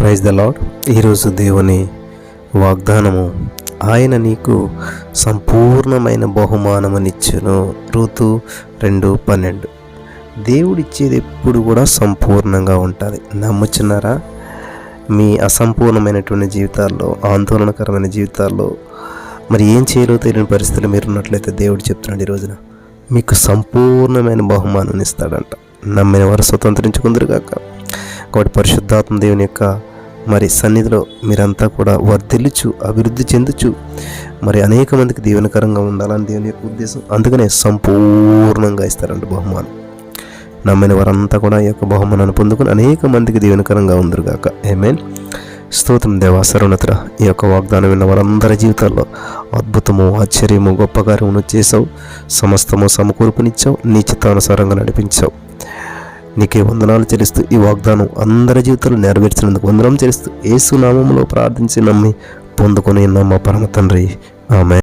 Praise the lord ఈరోజు దేవుని వాగ్దానము ఆయన నీకు సంపూర్ణమైన బహుమానమునిచ్చును. ఋతు రెండు పన్నెండు. దేవుడిచ్చేది ఎప్పుడు కూడా సంపూర్ణంగా ఉంటుంది. నమ్ముచున్నారా? మీ అసంపూర్ణమైనటువంటి జీవితాల్లో ఆందోళనకరమైన జీవితాల్లో మరి ఏం చేయాలో తెలియని పరిస్థితులు మీరు ఉన్నట్లయితే దేవుడు చెప్తున్నాడు ఈ రోజున మీకు సంపూర్ణమైన బహుమానం ఇస్తాడంట నమ్మిన వారు స్వతంత్రించుకుందరు కాక కాబట్టి పరిశుద్ధాత్మ దేవుని యొక్క మరి సన్నిధిలో మీరంతా కూడా వర్ధిల్లుచు అభివృద్ధి చెందుచు మరి అనేక మందికి దీవెనకరంగా ఉండాలని దేవుని యొక్క ఉద్దేశం. అందుకనే సంపూర్ణంగా ఇస్తారండి బహుమానం. నమ్మిన వారంతా కూడా ఈ యొక్క బహుమానాన్ని పొందుకుని అనేక మందికి దీవెనకరంగా ఉందరుగాక. ఏమేన్ స్తోత్రం దేవా సర్వనత్ర ఈ యొక్క వాగ్దానం విన్న వారందరి జీవితాల్లో అద్భుతము ఆశ్చర్యము గొప్ప కార్యమును చేసావు సమస్తము సమకూర్పునిచ్చావు. నీ చిత్తానుసారంగా నడిపించావు. నీకే వందనాలు చెల్లిస్తూ ఈ వాగ్దానం అందరి జీవితాలు నెరవేర్చినందుకు వందనం చెల్లిస్తూ ఏసునామంలో ప్రార్థించి నమ్మి పొందుకొని నమ్మ పరమ తండ్రి. ఆమె